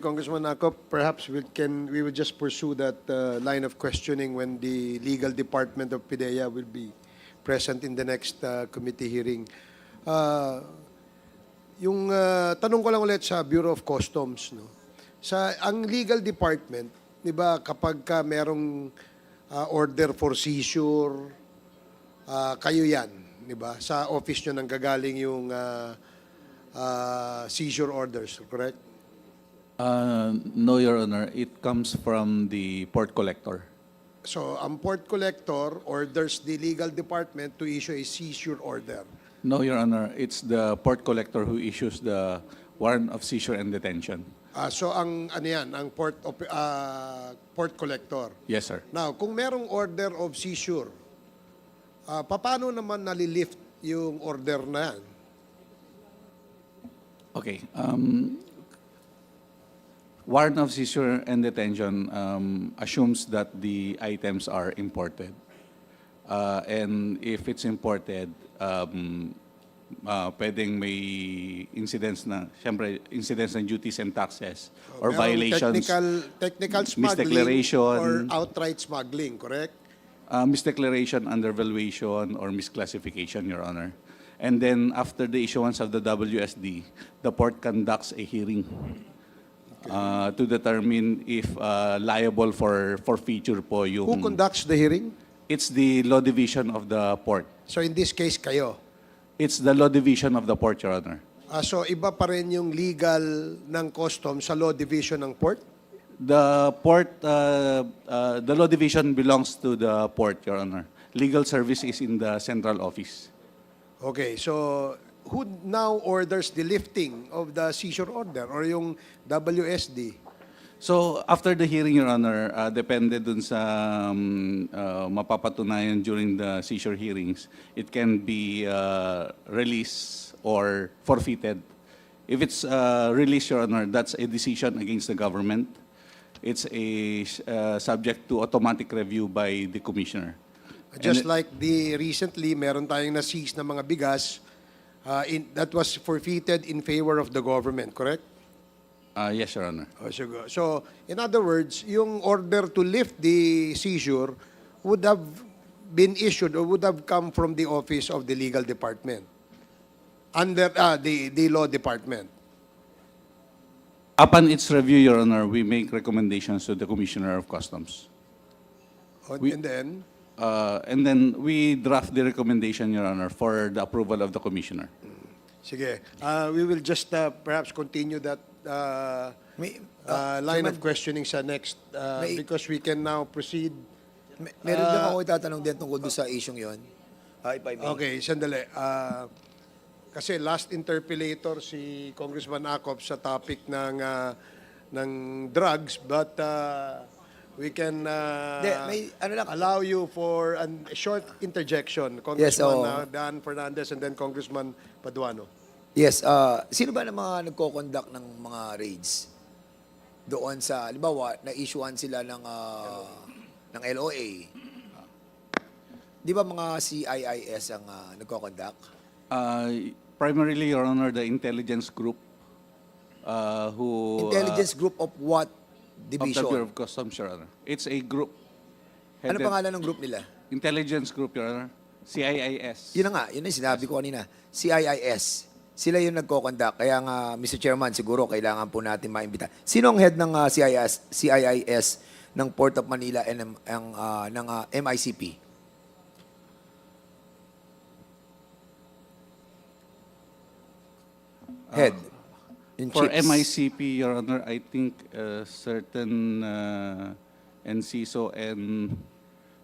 Congressman Akop, perhaps we can, we will just pursue that uh, line of questioning when the legal department of PIDEA will be present in the next uh, committee hearing. Uh, yung uh, tanong ko lang ulit sa Bureau of Customs, no? Sa ang legal department, 'di ba, kapag ka merong uh, order for seizure, uh, kayo 'yan, 'di ba? Sa office nyo nang gagaling yung uh, uh, seizure orders, correct? Uh, no, Your Honor. It comes from the port collector. So, ang port collector orders the legal department to issue a seizure order. No, Your Honor. It's the port collector who issues the warrant of seizure and detention. Ah, so, ang ano yan, ang port, op- ah, port collector. Yes, sir. Now, kung merong order of seizure, ah, paano naman nalilift yung order na yan? Okay. Um, warrant of seizure and detention um, assumes that the items are imported. Uh, and if it's imported, um, uh, pwedeng may incidents na, siyempre, incidents ng duties and taxes or Merong violations. Technical, technical smuggling misdeclaration. or outright smuggling, correct? uh, misdeclaration, undervaluation, or misclassification, Your Honor. And then after the issuance of the WSD, the port conducts a hearing uh, to determine if uh, liable for forfeiture po yung... Who conducts the hearing? It's the law division of the port. So, in this case, kayo. It's the law division of the port, Your Honor. Ah, so, iba pa rin yung legal ng customs sa law division ng port? The port, uh, uh, the law division belongs to the port, Your Honor. Legal service is in the central office. Okay, so who now orders the lifting of the seizure order or yung WSD? So after the hearing, Your Honor, uh, depende dun sa um, uh, mapapatunayan during the seizure hearings, it can be uh, released or forfeited. If it's uh, released, Your Honor, that's a decision against the government. It's a uh, subject to automatic review by the commissioner. Just And it- like the recently, meron tayong na-seize na mga bigas uh, in, that was forfeited in favor of the government, correct? Uh, yes, Your Honor. Oh, so, so, in other words, yung order to lift the seizure would have been issued or would have come from the office of the legal department under ah, the, the law department. Upon its review, Your Honor, we make recommendations to the Commissioner of Customs. Oh, We- and then, Uh, and then we draft the recommendation, Your Honor, for the approval of the Commissioner. sige, uh, we will just uh, perhaps continue that uh, May, uh, uh, line of questioning sa next uh, May- because we can now proceed. may- meron din Ah. ako itatanong din tungkol doon sa isyong yon. Uh, if I may. Okay, sandali. Ah, kasi last interpellator si Congressman Acop sa topic ng ah, ng drugs but ah, we can ah, Hindi, may ano lang- allow you for a short interjection Yes, Congressman oo. ah, Dan Fernandez and then Congressman Paduano. Yes, uh, sino ba ng mga nagko-conduct ng mga raids? Doon sa, halimbawa, na-issuean sila ng, ah, ng LOA. Di ba mga CIIS ang ah, nagko-conduct? Uh, primarily, Your Honor, the intelligence group uh, who... uh, Intelligence group of what Of the division? Bureau of Customs, Your Honor. It's a group. ano headed- pangalan ng group nila? Intelligence group, Your Honor. CIIS. Yun na nga, yun na sinabi ko kanina. CIIS. Sila yung nagko-conduct. Kaya nga, Mr. Chairman, siguro kailangan po natin maimbita. Sino ang head ng ah, CIIS, CIIS ng Port of Manila and ng, ang, ah, ng ah, MICP? Head. In For chiefs. MICP, Your Honor, I think uh, certain uh, NCISO and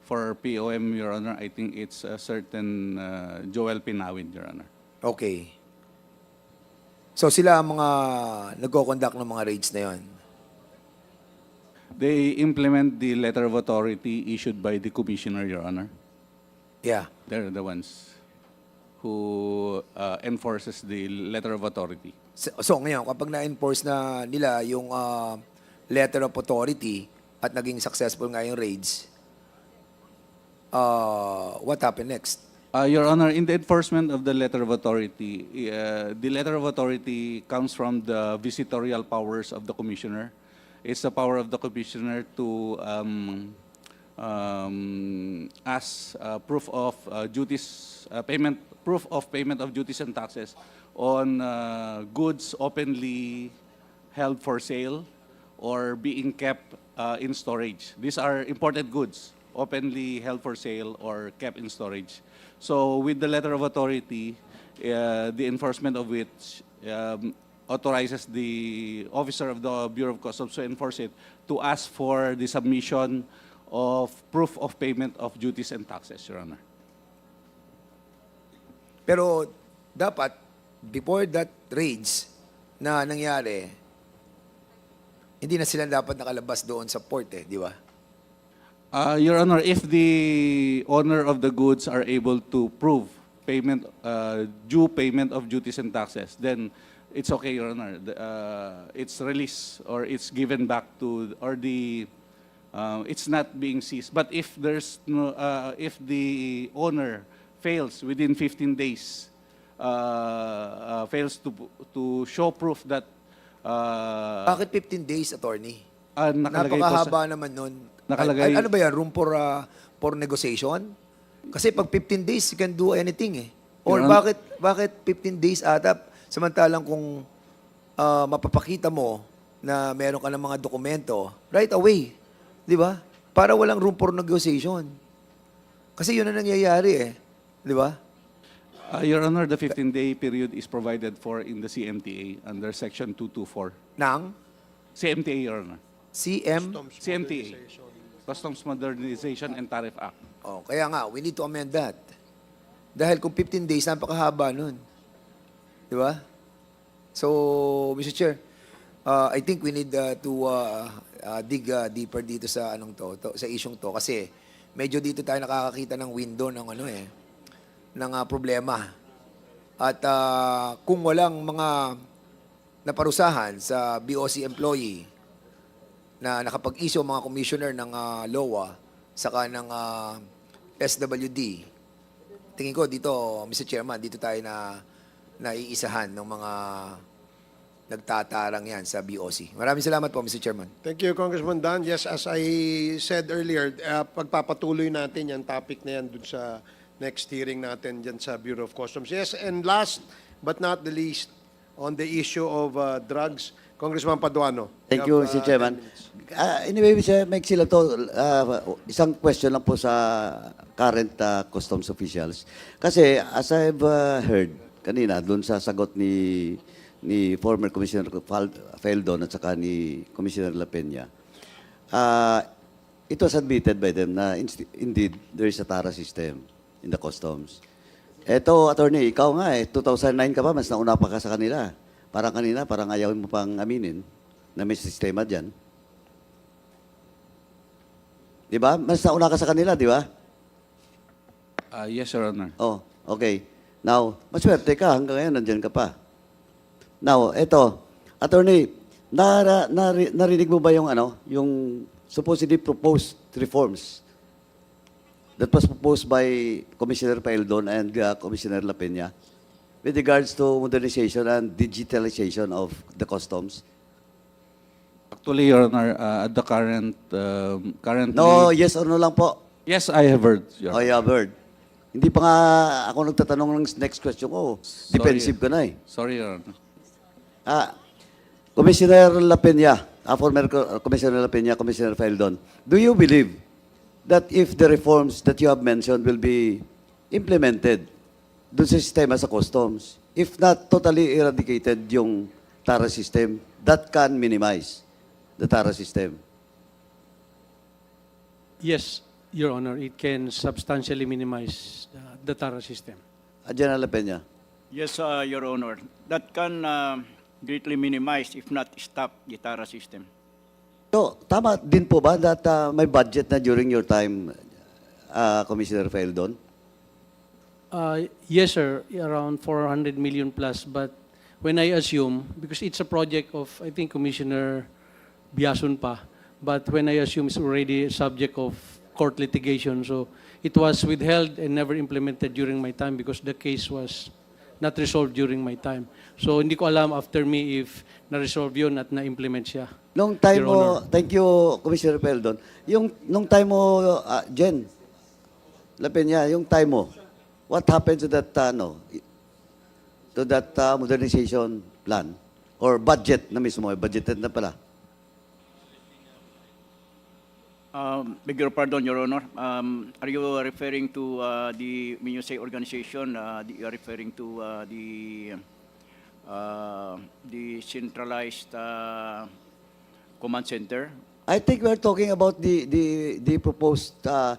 for POM, Your Honor, I think it's a certain uh, Joel Pinawin, Your Honor. Okay. So sila ang mga nagko-conduct ng mga raids na yon. They implement the letter of authority issued by the Commissioner, Your Honor. Yeah. They're the ones who uh, enforces the letter of authority. So, so ngayon, kapag na-enforce na nila yung ah, letter of authority at naging successful nga yung raids, uh, what happened next? Uh, Your Honor, in the enforcement of the letter of authority, uh, the letter of authority comes from the visitorial powers of the commissioner. It's the power of the commissioner to um, um, ask uh, proof of uh, duties, uh, payment, proof of payment of duties and taxes on uh, goods openly held for sale or being kept uh, in storage. These are imported goods, openly held for sale or kept in storage. So with the letter of authority, uh, the enforcement of which um, authorizes the officer of the Bureau of Customs to enforce it to ask for the submission of proof of payment of duties and taxes, Your Honor. Pero dapat, before that raids na nangyari, hindi na sila dapat nakalabas doon sa port eh, di ba? Uh, Your Honor, if the owner of the goods are able to prove payment, uh, due payment of duties and taxes, then it's okay, Your Honor. The, uh, it's released or it's given back to, or the, uh, it's not being seized. But if there's no, uh, if the owner fails within 15 days, uh, uh, fails to to show proof that uh, Bakit 15 days, attorney? ah, nakalagay po sa- Napakahaba naman nun. Nakalagay- An- ano ba yan? Room for, ah, for negotiation? Kasi pag 15 days, you can do anything eh. Or Honor- bakit bakit 15 days ata? Samantalang kung ah, mapapakita mo na meron ka ng mga dokumento, right away. Di ba? Para walang room for negotiation. Kasi yun ang nangyayari eh. Di ba? Uh, Your Honor, the 15-day period is provided for in the CMTA under Section 224. Nang CMTA, Your Honor. CM. CMTA. Customs Modernization and Tariff Act. Oh, kaya nga, we need to amend that. Dahil kung 15 days, napakahaba nun. Di ba? So, Mr. Chair, uh, I think we need uh, to uh, uh, dig uh, deeper dito sa anong to, to, sa isyong to kasi medyo dito tayo nakakakita ng window ng ano eh ng uh, problema. At uh, kung walang mga naparusahan sa BOC employee na nakapag-issue mga commissioner ng uh, LOA saka ng uh, SWD. Tingin ko dito, Mr. Chairman, dito tayo na naiisahan ng mga nagtatarang yan sa BOC. Maraming salamat po, Mr. Chairman. Thank you, Congressman Dan. Yes, as I said earlier, uh, pagpapatuloy natin yung topic na yan dun sa next hearing natin dyan sa Bureau of Customs. Yes, and last but not the least, on the issue of uh, drugs, Congressman Paduano. Thank you have, Mr. uh, Chairman. 10 minutes. Ah, anyway, Mr. Mike sila to, ah, isang question lang po sa current ah, customs officials. Kasi as I've ah, heard kanina doon sa sagot ni ni former Commissioner Feldon at saka ni Commissioner La Peña, ah, it was admitted by them na indeed there is a TARA system in the customs. Eto, attorney, ikaw nga eh, 2009 ka pa, mas nauna pa ka sa kanila. Parang kanina, parang ayaw mo pang aminin na may sistema dyan. Di ba? Mas nauna ka sa kanila, di ba? Uh, yes, Your Honor. Oh, okay. Now, maswerte ka, hanggang ngayon nandyan ka pa. Now, eto, attorney, nara, nari, narinig mo ba yung ano, yung supposedly proposed reforms that was proposed by Commissioner Paildon and uh, Commissioner La Peña with regards to modernization and digitalization of the customs? Actually, Your Honor, uh, at the current, um, currently... No, yes or no lang po. Yes, I have heard, Your Oh, Honor. yeah, Bird. Hindi pa nga ako nagtatanong ng next question ko. Defensive ka na eh. Sorry, Your Honor. Ah, Commissioner La Peña, ah, former Co- Commissioner La Peña, Commissioner Feldon, do you believe that if the reforms that you have mentioned will be implemented doon sa sistema sa customs, if not totally eradicated yung TARA system, that can minimize the TARA system? Yes, Your Honor, it can substantially minimize uh, the TARA system. Ah, General Peña. Yes, uh, Your Honor. That can uh, greatly minimize, if not stop, the TARA system. So, tama din po ba that ah, may budget na during your time, ah, Commissioner Feldon? Uh, yes, sir, around 400 million plus. But when I assume, because it's a project of, I think, Commissioner Biasun pa, but when I assume it's already subject of court litigation, so it was withheld and never implemented during my time because the case was not resolved during my time. So hindi ko alam after me if na-resolve yun at na-implement siya. Nung time Your mo, thank you, Commissioner Peldon. Yung, nung time mo, ah, Jen, Lapenya, yung time mo, what happened to that, uh, no, to that uh, modernization plan? Or budget na mismo, eh, budgeted na pala. Um, beg your pardon, Your Honor. Um, are you referring to uh, the, when you say organization, uh, you are referring to uh, the, uh, the centralized uh, command center? I think we're talking about the the the proposed uh,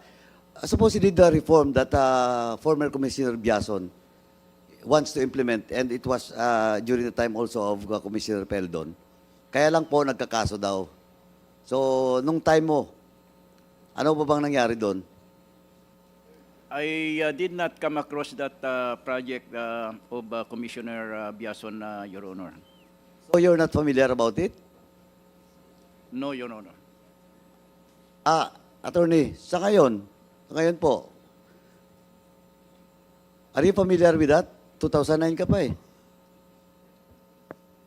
supposedly the reform that uh, former Commissioner Biason wants to implement and it was uh, during the time also of uh, Commissioner Peldon. Kaya lang po nagkakaso daw. So nung time mo, ano ba bang nangyari doon? I uh, did not come across that uh, project uh, of uh, Commissioner uh, Biason, uh, Your Honor. So you're not familiar about it? No, Your Honor. Ah, attorney, sa ngayon, sa ngayon po, are you familiar with that? 2009 ka pa eh.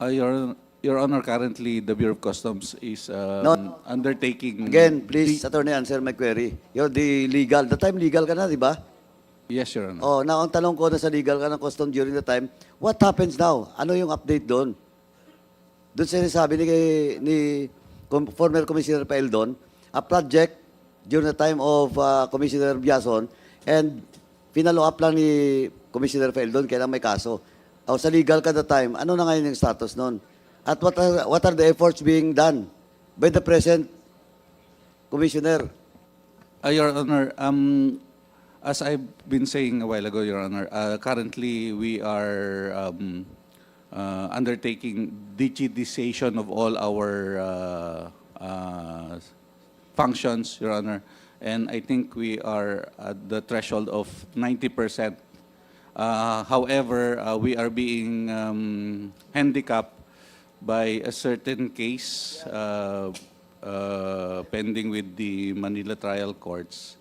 Uh, Your, Your Honor, currently, the Bureau of Customs is um, No. undertaking... Again, please, attorney, answer my query. You're the legal. The time legal ka na, di ba? Yes, Your Honor. Oh, now ang tanong ko na sa legal ka ng custom during the time, what happens now? Ano yung update doon? Doon sinasabi ni, ni Com- former Commissioner Paeldon, a project during the time of uh, Commissioner Biason and pinalo up lang ni Commissioner Paeldon kailan may kaso. O sa legal ka the time, ano na ngayon yung status noon? At what are, what are the efforts being done by the present Commissioner? Uh, Your Honor, um, as I've been saying a while ago, Your Honor, uh, currently we are um, uh, undertaking digitization of all our uh, uh, functions, Your Honor, and I think we are at the threshold of 90%. Uh, however, uh, we are being um, handicapped by a certain case uh, uh, pending with the Manila trial courts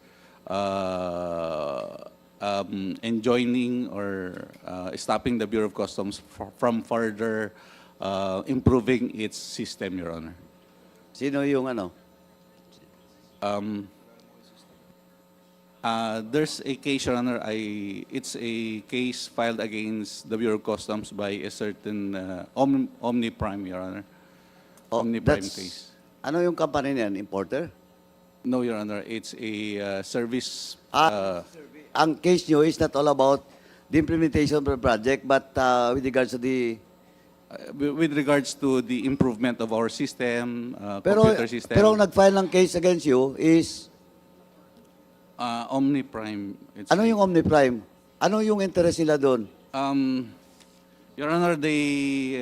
uh, um, enjoining or uh, stopping the Bureau of Customs from further uh, improving its system, Your Honor. Sino yung ano? Um, uh, there's a case, Your Honor. I, it's a case filed against the Bureau of Customs by a certain uh, Om, Omniprime, Your Honor. Oh, Omniprime that's- case. Ano yung company niyan? Importer? No, Your Honor. It's a uh, service. Ah, uh, ang case nyo is not all about the implementation of the project, but uh, with regards to the... uh, with regards to the improvement of our system, uh, Pero, computer system. pero ang nag-file ng case against you is, uh, Omniprime. It's ano yung Omniprime? Ano yung interest nila doon? Um, Your Honor, they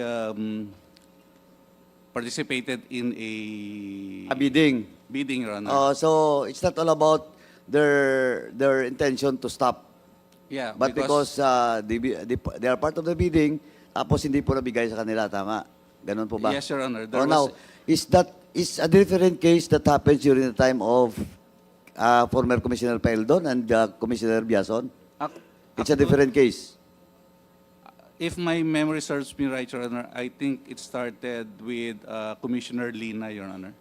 um, participated in a A bidding. bidding, Your Honor. Uh, so, it's not all about their their intention to stop. yeah, But because, uh, they, bi- they, they are part of the bidding, tapos hindi po nabigay sa kanila, tama? Ganun po ba? Yes, Your Honor. There Or now, was- is that is a different case that happens during the time of uh, former Commissioner Peldon and uh, Commissioner Biason? It's a different case. If my memory serves me right, Your Honor, I think it started with uh, Commissioner Lina, Your Honor.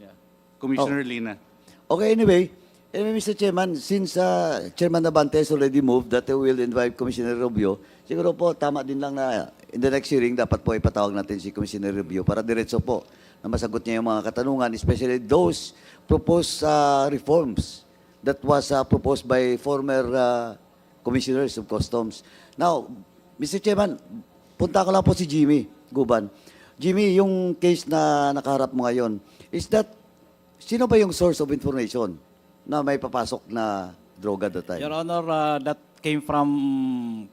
Yeah, Commissioner Oh. Lina. Okay, anyway, anyway, Mr. Chairman, since uh, Chairman Nabante has already moved that we will invite Commissioner Rubio, siguro po tama din lang na in the next hearing dapat po ipatawag natin si Commissioner Rubio para diretso po na masagot niya yung mga katanungan, especially those proposed uh, reforms that was uh, proposed by former uh, commissioners of customs. Now, Mr. Chairman, punta ko lang po si Jimmy Guban. Jimmy, yung case na nakaharap mo ngayon, is that Sino ba yung source of information na may papasok na droga that time? Your Honor, uh, that came from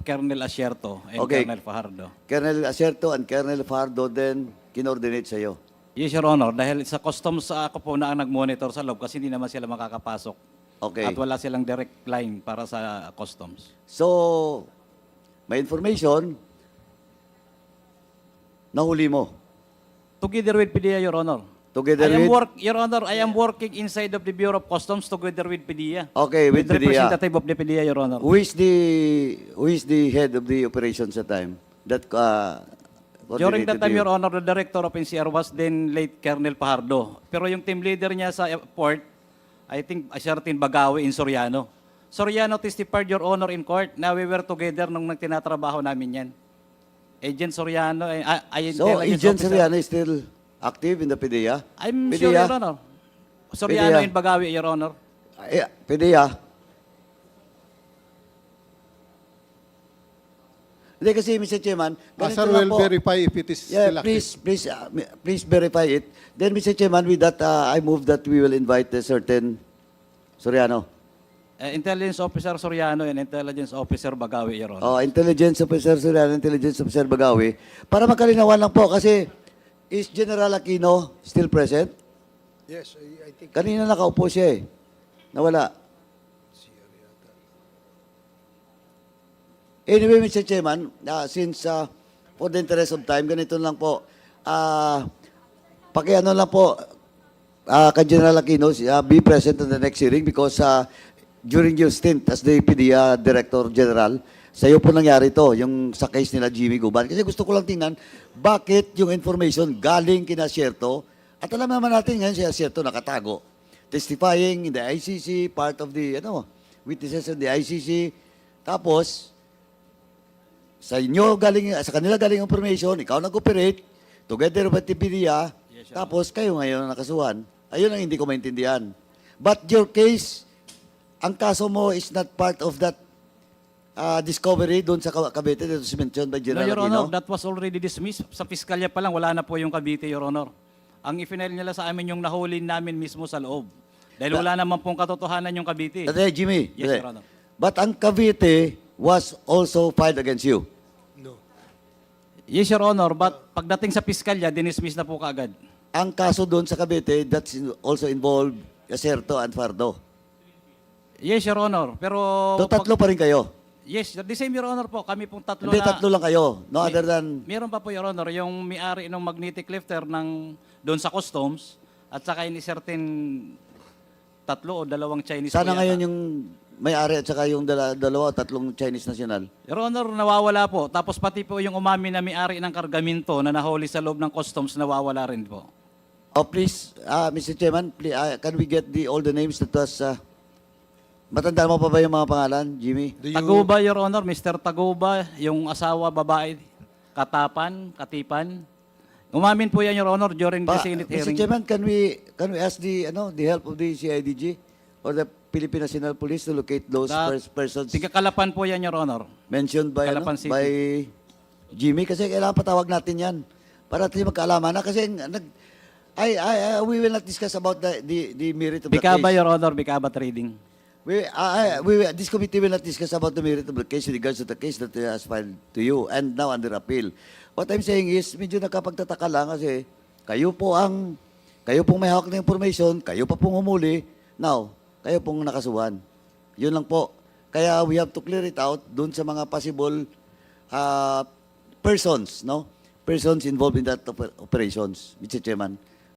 Colonel Asierto and Okay. Colonel Fajardo. Colonel Acerto and Colonel Fardo then kinordinate sa'yo. Yes, Your Honor, dahil sa customs ako po na ang nag-monitor sa loob kasi hindi naman sila makakapasok. Okay. At wala silang direct line para sa customs. So, may information, nahuli mo. Together with PDEA, Your Honor. Together I am with? work, Your Honor, I am working inside of the Bureau of Customs together with PDEA. Okay, with PDEA. representative of the PDEA, Your Honor. Who is the who is the head of the operations at time? That uh, During that time, you? Your Honor, the director of NCR was then late Colonel Pajardo. Pero yung team leader niya sa port, I think a certain Bagawi in Soriano. Soriano testified, Your Honor, in court na we were together nung nagtinatrabaho namin yan. Agent Soriano, ay, ay, ay So, intelligence Agent. Soriano is still active in the PDEA? I'm PDEA? sure, Your Honor. Soriano PDEA. in Bagawi, Your Honor. Eh, PDEA? Hindi kasi, Mr. Chairman, Uh, ganito sir, lang will po. verify if it is Yeah, still active. please, please, uh, please verify it. Then, Mr. Chairman, with that, uh, I move that we will invite a certain Soriano. Eh, intelligence Officer Soriano and Intelligence Officer Bagawi, Your Honor. Oh, Intelligence Officer Soriano, Intelligence Officer Bagawi. Para magkalinawan lang po kasi is General Aquino still present? Yes, I, I think. Kanina nakaupo siya eh. Nawala. Anyway, Mr. Chairman, uh, since uh, for the interest of time, ganito lang po. Uh, pakiano lang po, uh, kay General Aquino, uh, be present in the next hearing because uh, during your stint as the PDEA Director General, sa iyo po nangyari to, yung sa case nila Jimmy Guban. Kasi gusto ko lang tingnan, bakit yung information galing kina Sierto, at alam naman natin ngayon si Sierto nakatago. Testifying in the ICC, part of the, ano, witnesses of the ICC. Tapos, sa inyo galing, sa kanila galing information, ikaw nag-operate, together with the PDEA, tapos kayo ngayon ang nakasuhan. Ayun ang hindi ko maintindihan. But your case, ang kaso mo is not part of that uh, discovery doon sa Cavite that was mentioned by No, General Your Aquino? Honor, that was already dismissed. Sa piskalya pa lang, wala na po yung Cavite, Your Honor. Ang i-file nila sa amin yung nahuli namin mismo sa loob. Dahil wala naman pong katotohanan yung Cavite. Ate, Jimmy. Yes. Your Honor. But ang Cavite was also filed against you. Yes, Your Honor, but pagdating sa piskalya, dinismiss na po kaagad. Ang kaso doon sa Cavite, that's in- also involved Acerto and Fardo. Yes, Your Honor, pero... So, tatlo pa rin kayo. Yes, the same, Your Honor po. Kami pong tatlo Hindi, na... tatlo lang kayo. No May- other than... Meron pa po, Your Honor, yung may-ari ng magnetic lifter ng doon sa customs at saka yung certain tatlo o dalawang Chinese Sana po yata. ngayon yung may-ari at saka yung dala, dalawa o tatlong Chinese national. Your Honor, nawawala po. Tapos pati po yung umami na may-ari ng kargamento na nahuli sa loob ng customs, nawawala rin po. Oh, please, uh, Mr. Chairman, please, uh, can we get the all the names that was... Uh, matanda mo pa ba yung mga pangalan, Jimmy? Do you, Taguba, Your Honor, Mr. Taguba, yung asawa, babae, Katapan, Katipan. Umamin po yan, Your Honor, during the Pa- Senate Mr. hearing. Chairman, can we can we ask the ano the help of the CIDG or the Philippine National Police to locate those That- pers- persons Tigakalapan po yan, Your Honor. mentioned by ano, Calapan City. by Jimmy kasi kailangan patawag natin 'yan para tayo magkaalaman na kasi nag I, I, I- we will not discuss about the the, the merit of the Bikaba, case. Your Honor, Bikaba Trading. We, I, I- we, will- this committee will not discuss about the merit of the case with regards to the case that has filed to you and now under appeal. What I'm saying is, medyo nakapagtataka lang kasi kayo po ang, kayo pong may hawak ng information, kayo pa pong humuli, now, kayo pong nakasuhan. Yun lang po. Kaya we have to clear it out dun sa mga possible uh, persons, no? Persons involved in that oper- operations, Mr. Chairman.